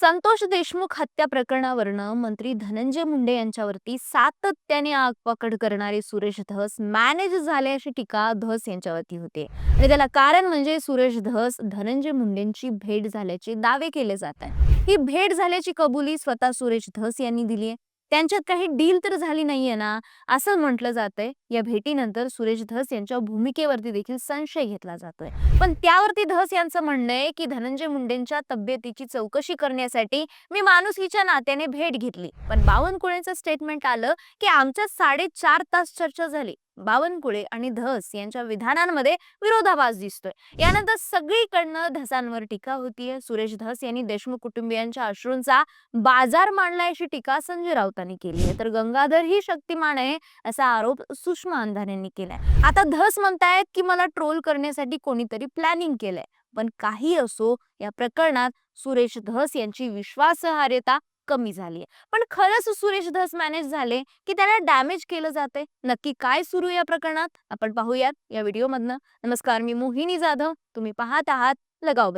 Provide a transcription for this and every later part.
संतोष देशमुख हत्या प्रकरणावरनं मंत्री धनंजय मुंडे यांच्यावरती सातत्याने आगपाकड करणारे सुरेश धस मॅनेज झाले अशी टीका धस यांच्यावरती होते. आणि त्याला कारण म्हणजे सुरेश धस धनंजय मुंडेंची भेट झाल्याचे दावे केले जात आहे ही भेट झाल्याची कबुली स्वतः सुरेश धस यांनी दिली आहे. त्यांच्यात काही डील तर झाली नाहीये ना? असं म्हटलं जातंय. या भेटीनंतर सुरेश धस यांच्या भूमिकेवरती देखील संशय घेतला जातोय. पण त्यावरती धस यांचं म्हणणं आहे की धनंजय मुंडेंच्या तब्येतीची चौकशी करण्यासाठी मी माणुसकीच्या नात्याने भेट घेतली. पण बावनकुळेचं स्टेटमेंट आलं की आमच्यात साडेचार तास चर्चा झाली. बावनकुळे आणि धस यांच्या विधानांमध्ये विरोधाभास दिसतोय. यानंतर सगळीकडनं धसांवर टीका होतीये. सुरेश धस यांनी देशमुख कुटुंबियांच्या अश्रूंचा बाजार मांडला अशी टीका संजय राऊतांनी केली आहे. तर गंगाधर ही शक्तिमान आहे असा आरोप सुषमा अंधारेंनी केलाय. आता धस म्हणतायत की मला ट्रोल करण्यासाठी कोणीतरी प्लॅनिंग केलंय. पण काही असो या प्रकरणात सुरेश धस यांची विश्वासार्हता कमी झाली पण खरंच सुरेश धस मॅनेज झाले की त्यांना डॅमेज केलं जाते नक्की काय सुरू या प्रकरणात? आपण पाहूयात या व्हिडिओमधनं. नमस्कार मी मोहिनी जाधव. तुम्ही पाहत आहात लगाव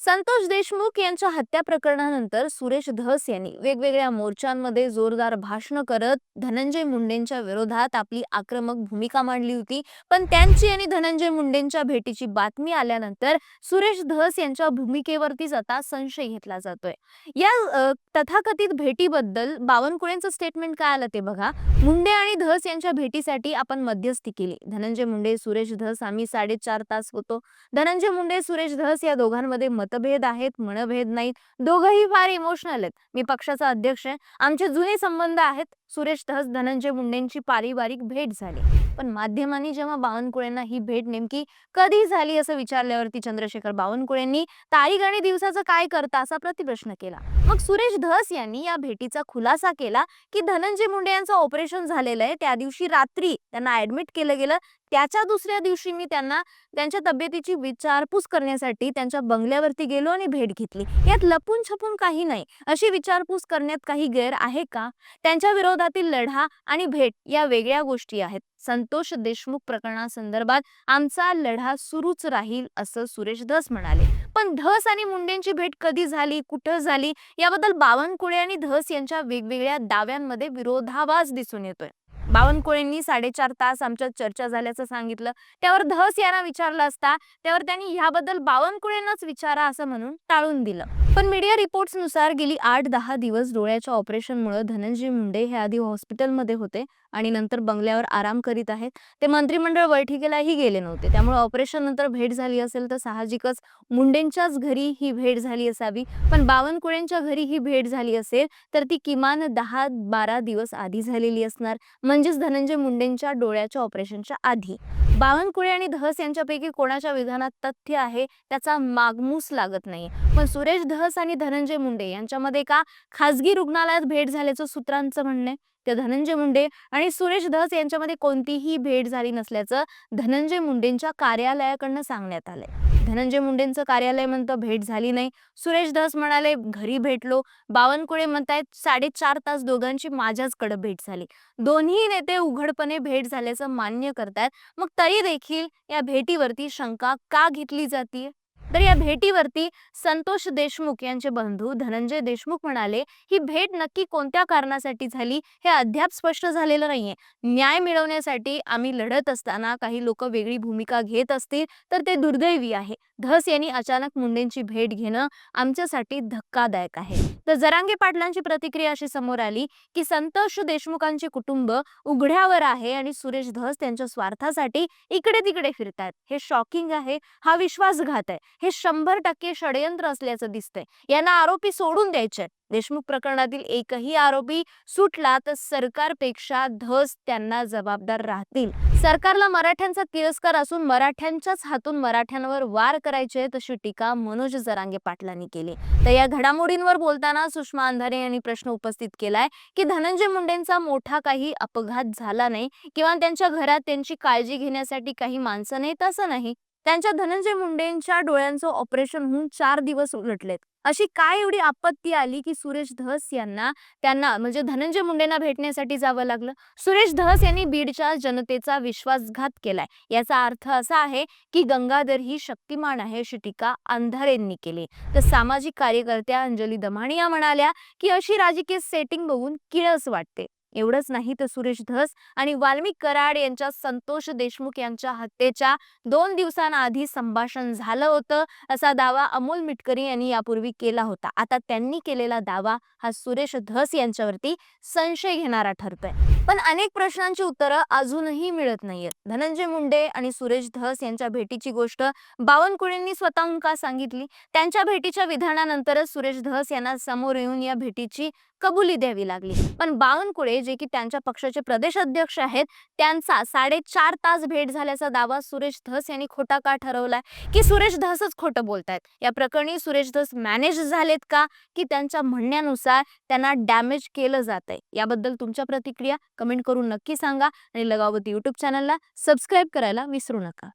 संतोष देशमुख यांच्या हत्या प्रकरणानंतर सुरेश धस यांनी वेगवेगळ्या मोर्चांमध्ये जोरदार भाषण करत धनंजय मुंडेंच्या विरोधात आपली आक्रमक भूमिका मांडली होती. पण त्यांची आणि धनंजय मुंडेंच्या भेटीची बातमी आल्यानंतर सुरेश धस यांच्या भूमिकेवरतीच आता संशय घेतला जातोय. या तथाकथित भेटीबद्दल बावनकुळेंचं स्टेटमेंट काय आलं ते बघा. मुंडे आणि धस यांच्या भेटीसाठी आपण मध्यस्थी केली. धनंजय मुंडे सुरेश धस आम्ही साडेचार तास होतो. धनंजय मुंडे सुरेश धस या दोघांमध्ये मतभेद आहेत मनभेद नाहीत. दोघंही फार इमोशनल आहेत. मी पक्षाचा अध्यक्ष आहे. आमचे जुने संबंध आहेत. सुरेश तहस धनंजय मुंडेंची पारिवारिक भेट झाली. पण माध्यमांनी जेव्हा बावनकुळेंना ही भेट नेमकी कधी झाली असं विचारल्यावरती चंद्रशेखर बावनकुळेंनी तारीख आणि दिवसाचं काय करता असा प्रतिप्रश्न केला. मग सुरेश धस यांनी या भेटीचा खुलासा केला की धनंजय मुंडे यांचं ऑपरेशन झालेलं आहे. त्या दिवशी रात्री त्यांना ऍडमिट केलं गेलं. त्याच्या दुसऱ्या दिवशी मी त्यांना त्यांच्या तब्येतीची विचारपूस करण्यासाठी त्यांच्या बंगल्यावरती गेलो आणि भेट घेतली. यात लपून छपून काही नाही. अशी विचारपूस करण्यात काही गैर आहे का? त्यांच्या विरोधातील लढा आणि भेट या वेगळ्या गोष्टी आहेत. संतोष देशमुख प्रकरणासंदर्भात आमचा लढा सुरूच राहील असं सुरेश धस म्हणाले. पण धस आणि मुंडेंची भेट कधी झाली कुठं झाली याबद्दल बावनकुळे आणि धस यांच्या वेगवेगळ्या दाव्यांमध्ये विरोधाभास दिसून येतोय. बावनकुळेंनी साडेचार तास आमच्यात चर्चा झाल्याचं सांगितलं. त्यावर धस यांना विचारलं असता त्यावर त्यांनी ह्याबद्दल बावनकुळेंनाच विचारा असं म्हणून टाळून दिलं. पण मीडिया रिपोर्ट्सनुसार गेली आठ दहा दिवस डोळ्याच्या ऑपरेशनमुळे धनंजय मुंडे हे आधी हॉस्पिटलमध्ये होते आणि नंतर बंगल्यावर आराम करीत आहेत. ते मंत्रिमंडळ बैठकीलाही गेले नव्हते. त्यामुळे ऑपरेशन नंतर भेट झाली असेल तर साहजिकच मुंडेंच्याच घरी ही भेट झाली असावी. पण बावनकुळेंच्या घरी ही भेट झाली असेल तर ती किमान दहा बारा दिवस आधी झालेली असणार. म्हणजेच धनंजय मुंडेंच्या डोळ्याच्या ऑपरेशनच्या आधी. बावनकुळे आणि धस यांच्यापैकी कोणाच्या विधानात तथ्य आहे त्याचा मागमूस लागत नाही. पण सुरेश धस आणि धनंजय मुंडे यांच्यामध्ये का खासगी रुग्णालयात भेट झाल्याचं सूत्रांचं म्हणणं आहे? त्या धनंजय मुंडे आणि सुरेश धस यांच्यामध्ये कोणतीही भेट झाली नसल्याचं धनंजय मुंडेंच्या कार्यालयाकडनं सांगण्यात आलंय. धनंजय मुंडेंचं कार्यालय म्हणतं भेट झाली नाही. सुरेश धस म्हणाले घरी भेटलो. बावनकुळे म्हणतायत साडेचार तास दोघांची माझ्याचकडे भेट झाली. दोन्ही नेते उघडपणे भेट झाल्याचं मान्य करतायत. मग तरी देखील या भेटीवरती शंका का घेतली जाते तर या भेटीवरती संतोष देशमुख यांचे बंधू धनंजय देशमुख म्हणाले ही भेट नक्की कोणत्या कारणासाठी झाली हे अद्याप स्पष्ट झालेलं नाहीये. न्याय मिळवण्यासाठी आम्ही लढत असताना काही लोक वेगळी भूमिका घेत असतील तर ते दुर्दैवी आहे. धस यांनी अचानक मुंडेंची भेट घेणं आमच्यासाठी धक्कादायक आहे. तर जरांगे पाटलांची प्रतिक्रिया अशी समोर आली की संतोष देशमुखांचे कुटुंब उघड्यावर आहे आणि सुरेश धस त्यांच्या स्वार्थासाठी इकडे तिकडे फिरतात हे शॉकिंग आहे हा विश्वासघात आहे. हे शंभर टक्के षडयंत्र असल्याचं दिसतंय. यांना आरोपी सोडून द्यायचे देशमुख प्रकरणातील एकही आरोपी सुटला तर सरकारपेक्षा धस त्यांना जबाबदार राहतील. सरकारला मराठ्यांचा तिरस्कार असून मराठ्यांच्याच हातून मराठ्यांवर वार करायचे तशी टीका मनोज जरांगे पाटलांनी केली. तर या घडामोडींवर बोलताना सुषमा अंधारे यांनी प्रश्न उपस्थित केलाय की धनंजय मुंडेंचा मोठा काही अपघात झाला नाही किंवा त्यांच्या घरात त्यांची काळजी घेण्यासाठी काही माणसं नाहीत असं नाही? त्यांच्या धनंजय मुंडेंच्या डोळ्यांचं ऑपरेशन होऊन चार दिवस उलटलेत. अशी काय एवढी आपत्ती आली की सुरेश धस यांना त्यांना म्हणजे धनंजय मुंडेंना भेटण्यासाठी जावं लागलं? सुरेश धस यांनी बीडच्या जनतेचा विश्वासघात केलाय. याचा अर्थ असा आहे की गंगाधर ही शक्तिमान आहे अशी टीका अंधारेंनी केली. तर सामाजिक कार्यकर्त्या अंजली दमाणिया म्हणाल्या की अशी राजकीय सेटिंग बघून किळस वाटते. एवढंच नाही तर सुरेश धस आणि वाल्मिक कराड यांच्या संतोष देशमुख यांच्या हत्येच्या दोन दिवसांआधी संभाषण झालं होतं असा दावा अमोल मिटकरी यांनी यापूर्वी केला होता. आता त्यांनी केलेला दावा हा सुरेश धस यांच्यावरती संशय घेणारा ठरतोय. पण अनेक प्रश्नांची उत्तरं अजूनही मिळत नाहीयेत. धनंजय मुंडे आणि सुरेश धस यांच्या भेटीची गोष्ट बावनकुळेंनी स्वतःहून का सांगितली? त्यांच्या भेटीच्या विधानानंतरच सुरेश धस यांना समोर येऊन या भेटीची कबुली द्यावी लागली. पण बावनकुळे जे की त्यांच्या पक्षाचे प्रदेश अध्यक्ष आहेत त्यांचा साडेचार तास भेट झाल्याचा दावा सुरेश धस यांनी खोटा का ठरवलाय? की सुरेश धसच खोटं बोलतायत? या प्रकरणी सुरेश धस मॅनेज झालेत का? की त्यांच्या म्हणण्यानुसार त्यांना डॅमेज केलं जात आहे याबद्दल तुमच्या प्रतिक्रिया कमेंट करून नक्की सांगा आणि लगावती युट्यूब चॅनलला सबस्क्राईब करायला विसरू नका.